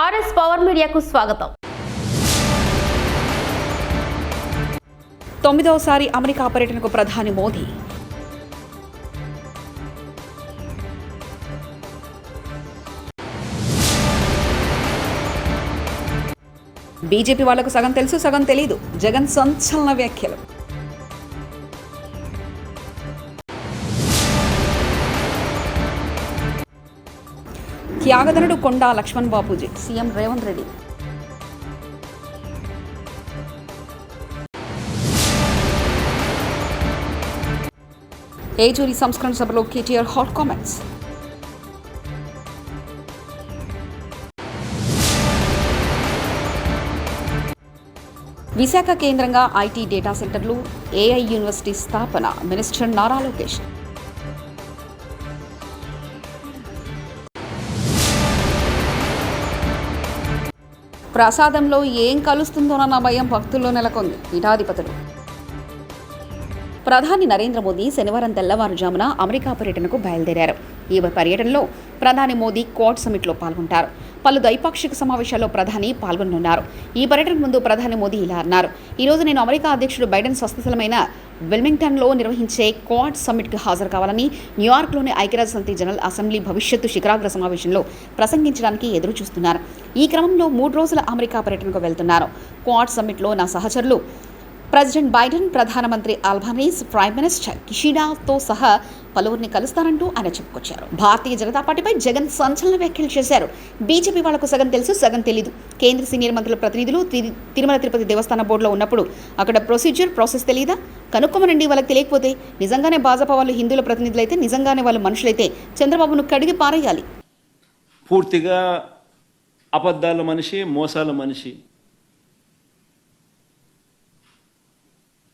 RS power మీడియాకు స్వాగతం. తొమ్మిదవసారి America పర్యటనకు ప్రధాని మోదీ. బీజేపీ వాళ్ళకు సగం తెలుసు సగం తెలీదు. జగన్ సంచలన వ్యాఖ్యలు. త్యాగధనుడు కొండా లక్ష్మణ్ బాపూజీ. సీఎం రేవంత్ రెడ్డి. ఏజూరి సంస్కరణ సభలో కేటీఆర్ హాట్ కామెంట్స్. విశాఖ కేంద్రంగా ఐటీ డేటా సెంటర్లు ఏఐ యూనివర్సిటీ స్థాపన మినిస్టర్ నారా లోకేష్. ప్రసాదంలో ఏం కలుస్తుందోనన్న భయం భక్తుల్లో నెలకొంది. పీఠాధిపతులు ప్రధాని నరేంద్ర మోదీ శనివారం తెల్లవారుజామున అమెరికా పర్యటనకు బయలుదేరారు. ఈ పర్యటనలో ప్రధాని మోదీ క్వాడ్ సమిట్లో పాల్గొంటారు. పలు ద్వైపాక్షిక సమావేశాల్లో ప్రధాని పాల్గొనున్నారు ఈ పర్యటన ముందు ప్రధాని మోదీ ఇలా అన్నారు. ఈరోజు నేను అమెరికా అధ్యక్షుడు బైడెన్ స్వస్థలమైన విల్మింగ్టన్లో నిర్వహించే క్వాడ్ సమ్మిట్కి హాజరు కావాలని న్యూయార్క్లోని ఐక్యరాజ్య సమితి జనరల్ అసెంబ్లీ భవిష్యత్తు శిఖరాగ్ర సమావేశంలో ప్రసంగించడానికి ఎదురు చూస్తున్నారు ఈ క్రమంలో మూడు రోజుల అమెరికా పర్యటనకు వెళ్తున్నారు. క్వాడ్ సమ్మిట్లో నా సహచరులు ప్రెసిడెంట్ బైడెన్ ప్రధానమంత్రి అల్బనీస్ ప్రైమ్ మినిస్టర్ కిషిడాతో సహా పలువురిని కలుస్తారంటూ ఆయన చెప్పుకొచ్చారు. భారతీయ జనతా పార్టీపై జగన్ సంచలన వ్యాఖ్యలు చేశారు. బీజేపీ వాళ్ళకు సగం తెలుసు సగం తెలీదు. కేంద్ర సీనియర్ మంత్రుల ప్రతినిధులు తిరుమల తిరుపతి దేవస్థాన బోర్డులో ఉన్నప్పుడు అక్కడ ప్రొసీజర్ ప్రాసెస్ తెలియదా కనుక్కోమనండి వాళ్ళకి తెలియకపోతే. నిజంగానే భాజపా వాళ్ళు హిందువుల ప్రతినిధులైతే నిజంగానే వాళ్ళు మనుషులైతే చంద్రబాబును కడిగి పారేయాలి. పూర్తిగా అబద్ధాల మనిషి మోసాల మనిషి.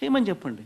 చేయమని చెప్పండి.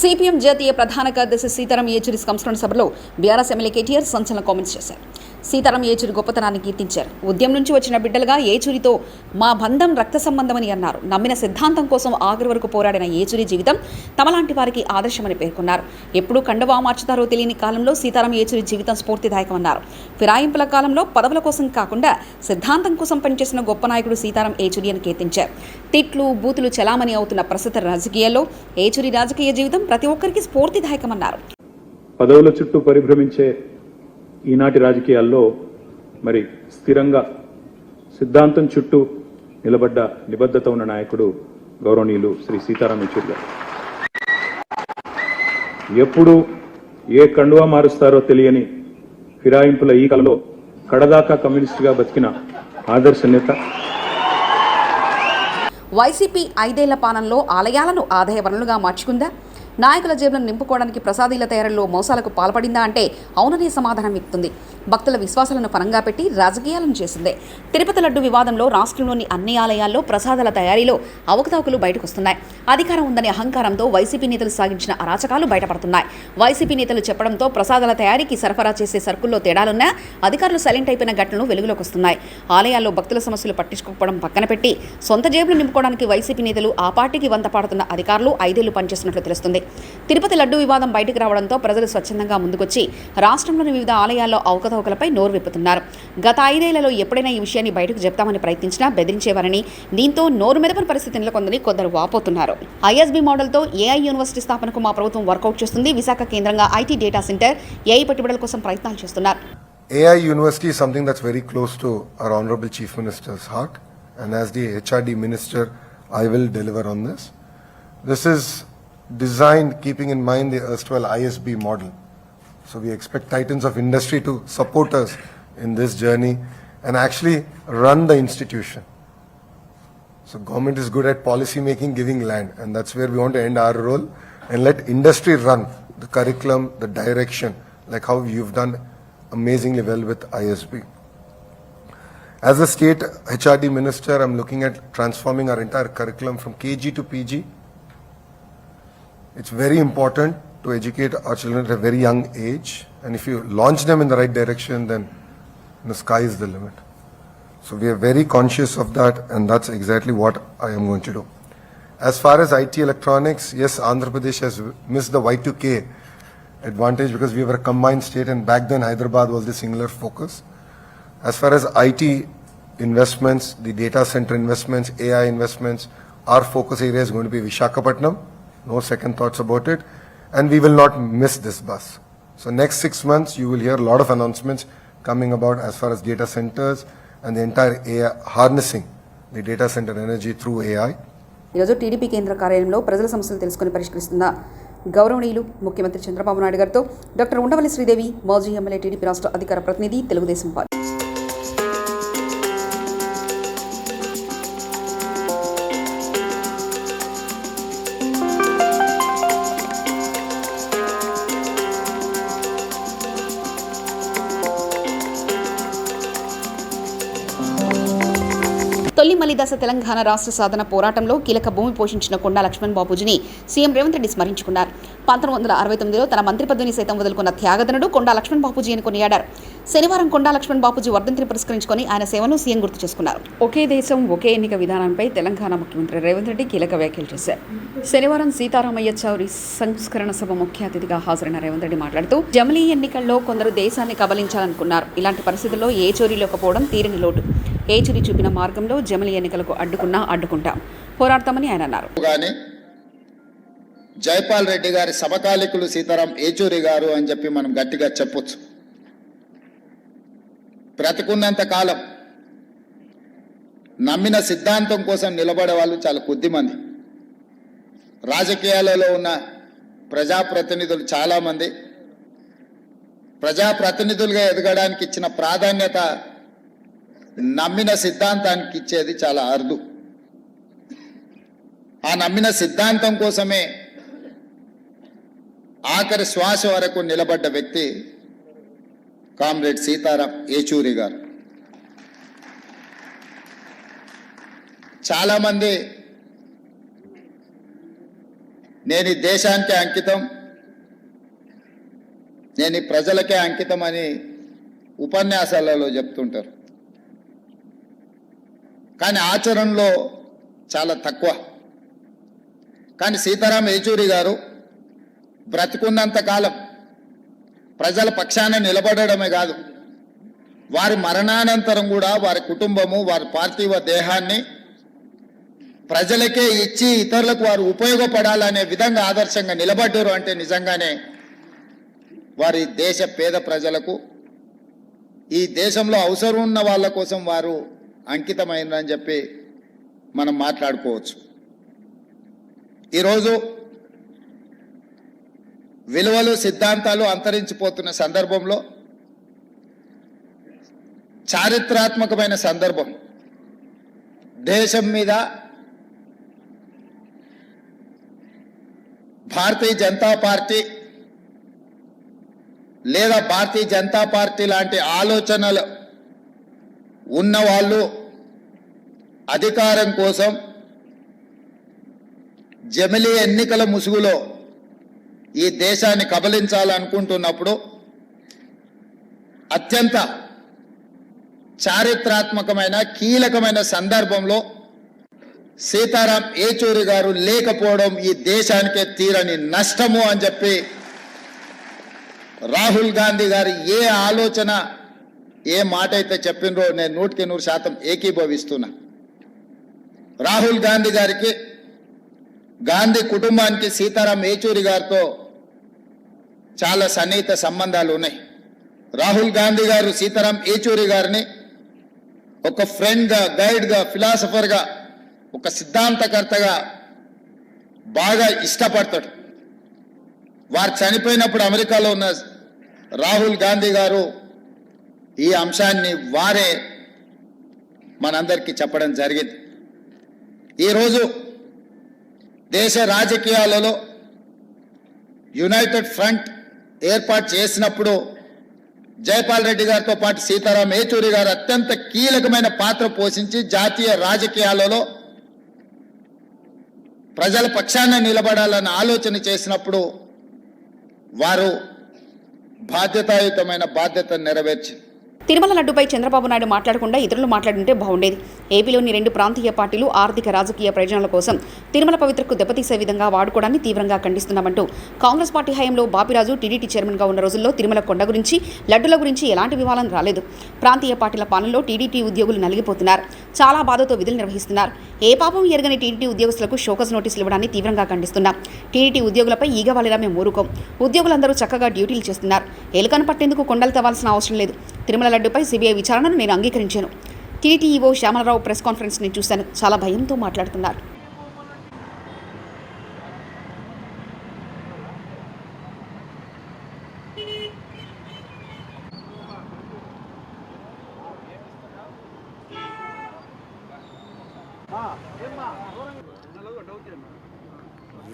సిపిఎం జాతీయ ప్రధాన కార్యదర్శి సీతారాం ఏచూరి సంస్కరణ సభలో బీఆర్ఎస్ ఎమ్మెల్యే కేటీఆర్ సంచలన కామెంట్స్ చేశారు. సీతారాం ఏచూరి గొప్పతనాన్ని కీర్తించారు. ఉద్యమం నుంచి వచ్చిన బిడ్డలుగా ఏచూరితో మా బంధం రక్త సంబంధమని అన్నారు. నమ్మిన సిద్ధాంతం కోసం ఆఖరి వరకు పోరాడిన ఏచూరి జీవితం తమలాంటి వారికి ఆదర్శమని పేర్కొన్నారు. ఎప్పుడు కండవా మార్చుతారో తెలియని కాలంలో సీతారాం ఏచూరి జీవితం స్ఫూర్తిదాయకమన్నారు. ఫిరాయింపుల కాలంలో పదవుల కోసం కాకుండా సిద్ధాంతం కోసం పనిచేసిన గొప్ప నాయకుడు సీతారాం ఏచూరి అని కీర్తించారు. తిట్లు బూతులు చలామణి అవుతున్న ప్రస్తుత రాజకీయాల్లో ఏచూరి రాజకీయ జీవితం ప్రతి ఒక్కరికి స్ఫూర్తిదాయకమన్నారు. పదవుల చుట్టూ పరిభ్రమించే ఈనాటి రాజకీయాల్లో మరి స్థిరంగా సిద్ధాంతం చుట్టూ నిలబడ్డ నిబద్ధత ఉన్న నాయకుడు గౌరవనీయులు శ్రీ సీతారాం యచూరి గారు. ఎప్పుడు ఏ కండువా మారుస్తారో తెలియని ఫిరాయింపుల ఈ కలలో కడదాకా కమ్యూనిస్టుగా బతికిన ఆదర్శ నేత. వైసీపీ ఐదేళ్ళ పాలనలో ఆలయాలను ఆదాయ వనరులుగా మార్చుకుందా? నాయకుల జేబులను నింపుకోవడానికి ప్రసాదీల తయారీలో మోసాలకు పాల్పడిందా అంటే అవుననే సమాధానం ఇస్తుంది భక్తుల విశ్వాసాలను పరంగా పెట్టి రాజకీయాలను చేసిందే. తిరుపతి లడ్డు వివాదంలో రాష్ట్రంలోని అన్ని ఆలయాల్లో ప్రసాదాల తయారీలో అవకతవకలు బయటకొస్తున్నాయి అధికారం ఉందనే అహంకారంతో వైసీపీ నేతలు సాగించిన అరాచకాలు బయటపడుతున్నాయి. వైసీపీ నేతలు చెప్పడంతో ప్రసాదాల తయారీకి సరఫరా చేసే సరుకుల్లో తేడాలున్నా అధికారులు సైలెంట్ అయిపోయిన ఘటనలు వెలుగులోకి వస్తున్నాయి. ఆలయాల్లో భక్తుల సమస్యలు పట్టించుకోకపోవడం పక్కన పెట్టి సొంత జేబులు నింపుకోవడానికి వైసీపీ నేతలు ఆ పార్టీకి వంత పాడుతున్న అధికారులు ఐదేళ్ళు పనిచేస్తున్నట్లు తెలుస్తుంది. తిరుపతి లడ్డు వివాదం బయటకు రావడంతో ప్రజలు స్వచ్ఛందంగా ముందుకొచ్చి రాష్ట్రంలోని వివిధ ఆలయాల్లో అవకతవ అవకతవకలపై నోరు విప్పుతున్నారు. గత ఐదేళ్ళలో ఎప్పుడైనా ఈ విషయాన్ని బయటకు చెప్తామని ప్రయత్నించినా బెదిరించేవారని దీంతో నోరు మెదపని పరిస్థితి నెలకొందని కొందరు వాపోతున్నారు. ఐఎస్బీ మోడల్తో ఏఐ యూనివర్సిటీ స్థాపనకు మా ప్రభుత్వం వర్కౌట్ చేస్తుంది. విశాఖ కేంద్రంగా ఐటీ డేటా సెంటర్ ఏఐ పెట్టుబడుల కోసం ప్రయత్నాలు చేస్తున్నారు. AI University is something that's very close to our Honorable Chief Minister's heart, and as the HRD Minister, I will deliver on this. This is designed keeping in mind the erstwhile ISB model. So we expect titans of industry to support us in this journey and actually run the institution. So government is good at policy making, giving land, and that's where we want to end our role and let industry run the curriculum, the direction, like how you've done amazingly well with ISB. As a state HRD minister, I'm looking at transforming our entire curriculum from KG to PG. It's very important to educate our children at a very young age, and if you launch them in the right direction, then the sky is the limit. So we are very conscious of that, and that's exactly what I am going to do. As far as IT electronics, yes, Andhra Pradesh has missed the Y2K advantage because we were a combined state, and back then Hyderabad was the singular focus. As far as IT investments, the data center investments, AI investments, our focus area is going to be Vishakhapatnam. No second thoughts about it. And we will not miss this bus. So next six months, you will hear a lot of announcements coming about as far as data centers and the entire AI, harnessing the data center energy through AI. ఈరోజు TDP కేంద్ర కార్యాలయంలో ప్రజల సమస్యలు తెలుసుకుని పరిష్కరిస్తున్న గౌరవనీయులు ముఖ్యమంత్రి చంద్రబాబు నాయుడు గారితో doctor Undavalli Sridevi మాజీ ఎమ్మెల్యే టీడీపీ రాష్ట్ర అధికార ప్రతినిధి తెలుగుదేశం పార్టీ తొలి తెలంగాణ రాష్ట్ర సాధన పోరాటంలో కీలక భూమి పోషించిన కొండా లక్ష్మణ్ బాబుజీని సీఎం రేవంత్ రెడ్డి స్మరించుకున్నారు. పంతొమ్మిది వందల అరవై తొమ్మిదిలో తన మంత్రి పదవిని సైతం వదులుకున్న త్యాగదనుడు కొండా లక్ష్మణ్ బాపూజీ అని కొనియాడారు. శనివారం కొండా లక్ష్మణ్ బాబుజీ వర్ధంతిని పురస్కరించుకొని ఆయన సేవను సీఎం గుర్తు చేసుకున్నారు. ఒకే దేశం ఒకే ఎన్నిక విధానంపై తెలంగాణ ముఖ్యమంత్రి రేవంత్ రెడ్డి కీలక వ్యాఖ్యలు చేశారు. శనివారం సీతారామయ్య చౌరి సంస్కరణ సభ ముఖ్య అతిథిగా హాజరైన రేవంత్ రెడ్డి మాట్లాడుతూ జమిలీ ఎన్నికల్లో కొందరు దేశాన్ని కబలించాలనుకున్నారు. ఇలాంటి పరిస్థితుల్లో ఏ చోరీ లేకపోవడం తీరని లోటు. ఏచిరి చూపిన మార్గంలో జమిలి ఎన్నికలకు అడ్డుకున్నా అడ్డుకుంటాం. పోరాడతామని ఆయన అన్నారు. కానీ జైపాల్ రెడ్డి గారి సమకాలికులు సీతారాం ఏచూరి గారు అని చెప్పి మనం గట్టిగా చెప్పొచ్చు. బ్రతికున్నంత కాలం నమ్మిన సిద్ధాంతం కోసం నిలబడే వాళ్ళు చాలా కొద్దిమంది. రాజకీయాలలో ఉన్న ప్రజాప్రతినిధులు చాలామంది. ప్రజాప్రతినిధులుగా ఎదగడానికి ఇచ్చిన ప్రాధాన్యత నమ్మిన సిద్ధాంతానికి ఇచ్చేది చాలా అరుదు. ఆ నమ్మిన సిద్ధాంతం కోసమే ఆఖరి శ్వాస వరకు నిలబడ్డ వ్యక్తి కామ్రేడ్ సీతారాం ఏచూరి గారు. చాలామంది నేను ఈ దేశానికి అంకితం నేను ఈ ప్రజలకే అంకితం అని ఉపన్యాసాలలో చెప్తుంటారు. కానీ ఆచరణలో చాలా తక్కువ. కానీ సీతారాం ఏచూరి గారు బ్రతికున్నంత కాలం ప్రజల పక్షాన నిలబడడమే కాదు వారి మరణానంతరం కూడా వారి కుటుంబము వారి పార్థివ దేహాన్ని ప్రజలకే ఇచ్చి ఇతరులకు వారు ఉపయోగపడాలనే విధంగా ఆదర్శంగా నిలబడ్డారు అంటే నిజంగానే వారి దేశ పేద ప్రజలకు ఈ దేశంలో అవసరం ఉన్న వాళ్ళ కోసం వారు అంకితమైందని చెప్పి మనం మాట్లాడుకోవచ్చు. ఈరోజు విలువలు సిద్ధాంతాలు అంతరించిపోతున్న సందర్భంలో చారిత్రాత్మకమైన సందర్భం దేశం మీద భారతీయ జనతా పార్టీ లేదా భారతీయ జనతా పార్టీ లాంటి ఆలోచనలు ఉన్నవాళ్ళు అధికారం కోసం జమిలీ ఎన్నికల ముసుగులో ఈ దేశాన్ని కబలించాలనుకుంటున్నప్పుడు అత్యంత చారిత్రాత్మకమైన కీలకమైన సందర్భంలో సీతారాం ఏచూరి గారు లేకపోవడం ఈ దేశానికే తీరని నష్టము అని చెప్పి రాహుల్ గాంధీ గారి ఏ ఆలోచన ఏ మాట అయితే చెప్పినరో నేను నూటికి నూరు శాతం ఏకీభవిస్తున్నా. రాహుల్ గాంధీ గారికి గాంధీ కుటుంబానికి సీతారాం ఏచూరి గారితో చాలా సన్నిహిత సంబంధాలు ఉన్నాయి. రాహుల్ గాంధీ గారు సీతారాం ఏచూరి గారిని ఒక ఫ్రెండ్గా గైడ్గా ఫిలాసఫర్గా ఒక సిద్ధాంతకర్తగా బాగా ఇష్టపడతాడు. వారు చనిపోయినప్పుడు అమెరికాలో ఉన్న రాహుల్ గాంధీ గారు ఈ అంశాన్ని వారే మనందరికీ చెప్పడం జరిగింది. ఈరోజు దేశ రాజకీయాలలో యునైటెడ్ ఫ్రంట్ ఏర్పాటు చేసినప్పుడు జైపాల్ రెడ్డి గారితో పాటు సీతారాం ఏచూరి గారు అత్యంత కీలకమైన పాత్ర పోషించి జాతీయ రాజకీయాలలో ప్రజల పక్షాన నిలబడాలని ఆలోచన చేసినప్పుడు వారు బాధ్యతాయుతమైన బాధ్యతను నెరవేర్చి తిరుమల లడ్డుపై చంద్రబాబు నాయుడు మాట్లాడకుండా ఇతరులు మాట్లాడుంటే బాగుండేది. ఏపీలోని రెండు ప్రాంతీయ పార్టీలు ఆర్థిక రాజకీయ ప్రయోజనాల కోసం తిరుమల పవిత్రకు దెబ్బతీసే విధంగా వాడుకోవడాన్ని తీవ్రంగా ఖండిస్తున్నామంటూ కాంగ్రెస్ పార్టీ హయాంలో బాపిరాజు టీడీటీ చైర్మన్గా ఉన్న రోజుల్లో తిరుమల కొండ గురించి లడ్డుల గురించి ఎలాంటి వివాదం రాలేదు. ప్రాంతీయ పార్టీల పాలనలో టీడీటీ ఉద్యోగులు నలిగిపోతున్నారు. చాలా బాధతో విధులు నిర్వహిస్తున్నారు. ఏ పాపం ఎరగని టీడీటీ ఉద్యోగస్తులకు షోకస్ నోటీసులు ఇవ్వడాన్ని తీవ్రంగా ఖండిస్తున్నాం. టీడీటీ ఉద్యోగులపై ఈగవాలిరా మేము ఊరుకోం. ఉద్యోగులందరూ చక్కగా డ్యూటీలు చేస్తున్నారు. ఎలుకను పట్టేందుకు కొండలు తవ్వాల్సిన అవసరం లేదు. తిరుమల లడ్డుపై సిబిఐ విచారణను నేను అంగీకరించాను. టీటీఈఓ శ్యామలరావు ప్రెస్ కాన్ఫరెన్స్ని చూశాను. చాలా భయంతో మాట్లాడుతున్నారు.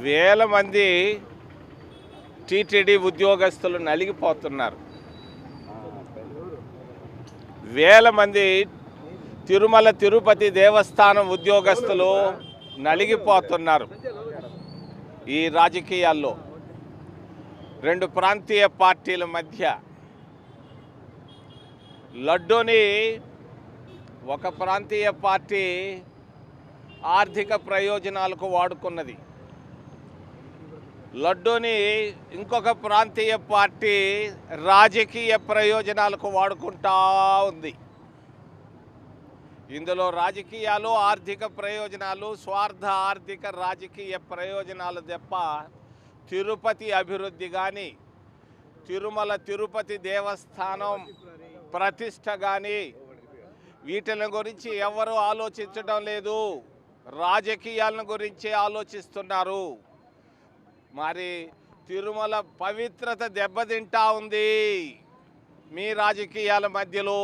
వేల మంది టీటీడీ ఉద్యోగస్తులు నలిగిపోతున్నారు. వేల మంది తిరుమల తిరుపతి దేవస్థానం ఉద్యోగస్తులు నలిగిపోతున్నారు ఈ రాజకీయాల్లో. రెండు ప్రాంతీయ పార్టీల మధ్య లడ్డూని ఒక ప్రాంతీయ పార్టీ ఆర్థిక ప్రయోజనాలకు వాడుకున్నది. లడ్డూని ఇంకొక ప్రాంతీయ పార్టీ రాజకీయ ప్రయోజనాలకు వాడుకుంటా ఉంది. ఇందులో రాజకీయాలు ఆర్థిక ప్రయోజనాలు స్వార్థ ఆర్థిక రాజకీయ ప్రయోజనాలు తప్ప తిరుపతి అభివృద్ధి కానీ తిరుమల తిరుపతి దేవస్థానం ప్రతిష్ట కానీ వీటిని గురించి ఎవరు ఆలోచించడం లేదు. రాజకీయాలను గురించి ఆలోచిస్తున్నారు. మరి తిరుమల పవిత్రత దెబ్బతింటా ఉంది మీ రాజకీయాల మధ్యలో.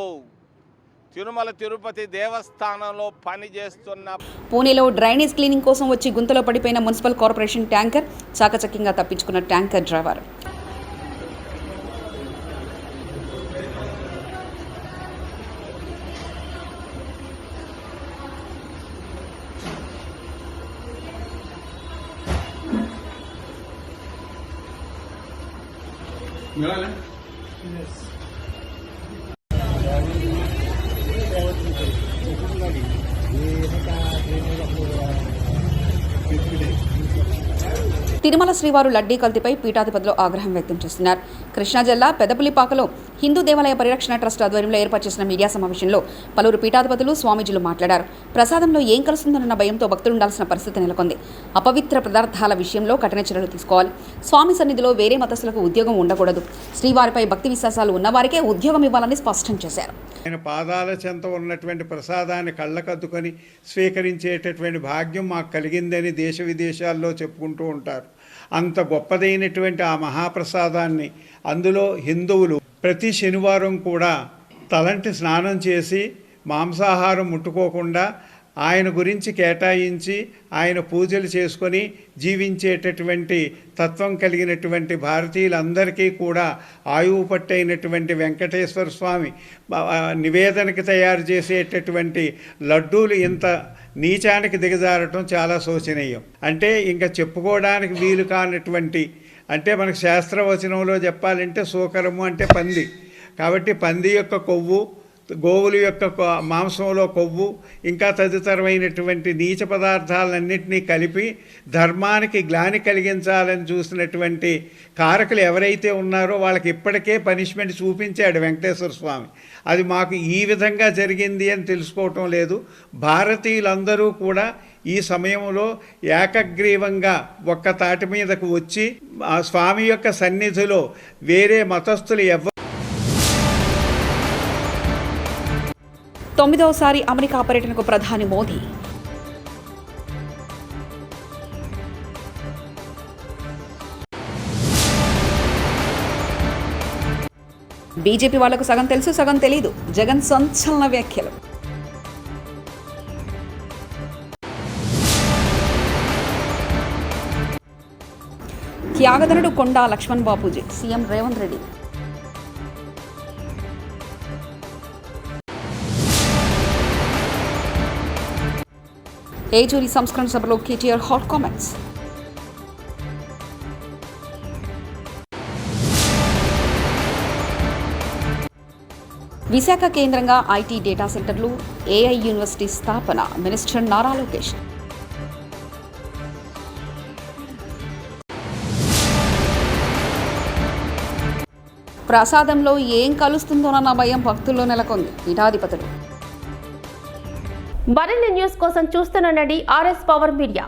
తిరుమల తిరుపతి దేవస్థానంలో పనిచేస్తున్న పూణేలో డ్రైనేజ్ క్లీనింగ్ కోసం వచ్చి గుంతలో పడిపోయిన మున్సిపల్ కార్పొరేషన్ ట్యాంకర్ చాకచక్యంగా తప్పించుకున్న ట్యాంకర్ డ్రైవర్. తిరుమల శ్రీవారు లడ్డీ కల్తీపై పీఠాధిపతులు ఆగ్రహం వ్యక్తం చేస్తున్నారు. కృష్ణా జిల్లా పెదపులిపాకలో హిందూ దేవాలయ పరిరక్షణ ట్రస్ట్ ఆధ్వర్యంలో ఏర్పాటు చేసిన మీడియా సమావేశంలో పలువురు పీఠాధిపతులు స్వామీజీలు మాట్లాడారు. ప్రసాదంలో ఏం కలుస్తుందన్న భయంతో భక్తులు ఉండాల్సిన పరిస్థితి నెలకొంది. అపవిత్ర పదార్థాల విషయంలో కఠిన చర్యలు తీసుకోవాలి. స్వామి సన్నిధిలో వేరే మతస్థులకు ఉద్యోగం ఉండకూడదు. శ్రీవారిపై భక్తి విశ్వాసాలు ఉన్నవారికే ఉద్యోగం ఇవ్వాలని స్పష్టం చేశారు. ఆయన పాదాల చెంత ఉన్నటువంటి ప్రసాదాన్ని కళ్ళకద్దుకొని స్వీకరించేటటువంటి భాగ్యం మాకు కలిగిందని దేశ విదేశాల్లో చెప్పుకుంటూ ఉంటారు. అంత గొప్పదైనటువంటి ఆ మహాప్రసాదాన్ని అందులో హిందువులు ప్రతి శనివారం కూడా తలంటి స్నానం చేసి మాంసాహారం ముట్టుకోకుండా ఆయన గురించి కేటాయించి ఆయన పూజలు చేసుకొని జీవించేటటువంటి తత్వం కలిగినటువంటి భారతీయులందరికీ కూడా ఆయువు పట్టైనటువంటి వెంకటేశ్వర స్వామి నివేదనకి తయారు చేసేటటువంటి లడ్డూలు ఇంత నీచానికి దిగజారటం చాలా శోచనీయం. అంటే ఇంకా చెప్పుకోవడానికి వీలు కానటువంటి అంటే మనకు శాస్త్రవచనంలో చెప్పాలంటే సూకరము అంటే పంది. కాబట్టి పంది యొక్క కొవ్వు గోవుల యొక్క మాంసంలో కొవ్వు ఇంకా తదితరమైనటువంటి నీచ పదార్థాలన్నింటినీ కలిపి ధర్మానికి గ్లాని కలిగించాలని చూసినటువంటి కారకులు ఎవరైతే ఉన్నారో వాళ్ళకి ఇప్పటికే పనిష్మెంట్ చూపించాడు వెంకటేశ్వర స్వామి. అది మాకు ఈ విధంగా జరిగింది అని తెలుసుకోవటం లేదు. భారతీయులందరూ కూడా ఈ సమయంలో ఏకగ్రీవంగా ఒక్క తాటి మీదకు వచ్చి ఆ స్వామి యొక్క సన్నిధిలో వేరే మతస్థులు ఎవ్వ తొమ్మిదవసారి అమెరికా పర్యటనకు ప్రధాని మోదీ. బీజేపీ వాళ్ళకు సగం తెలుసు సగం తెలీదు. జగన్ సంచలన వ్యాఖ్యలు. త్యాగధనుడు కొండా లక్ష్మణ్ బాపూజీ సీఎం రేవంత్ రెడ్డి. ఏజూరి సంస్కరణ సభలో కేటీఆర్ హాట్ కామెంట్స్ విశాఖ కేంద్రంగా ఐటీ డేటా సెంటర్లు ఏఐ యూనివర్సిటీ స్థాపన మినిస్టర్ నారా లోకేష్ ప్రసాదంలో ఏం కలుస్తుందోనన్న భయం భక్తుల్లో నెలకొంది పీఠాధిపతులు మరిన్ని న్యూస్ కోసం చూస్తూనండి ఆర్ఎస్ పవర్ మీడియా.